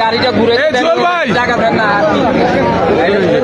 গাড়িটা ঘুরে জায়গা দেন না আর কি।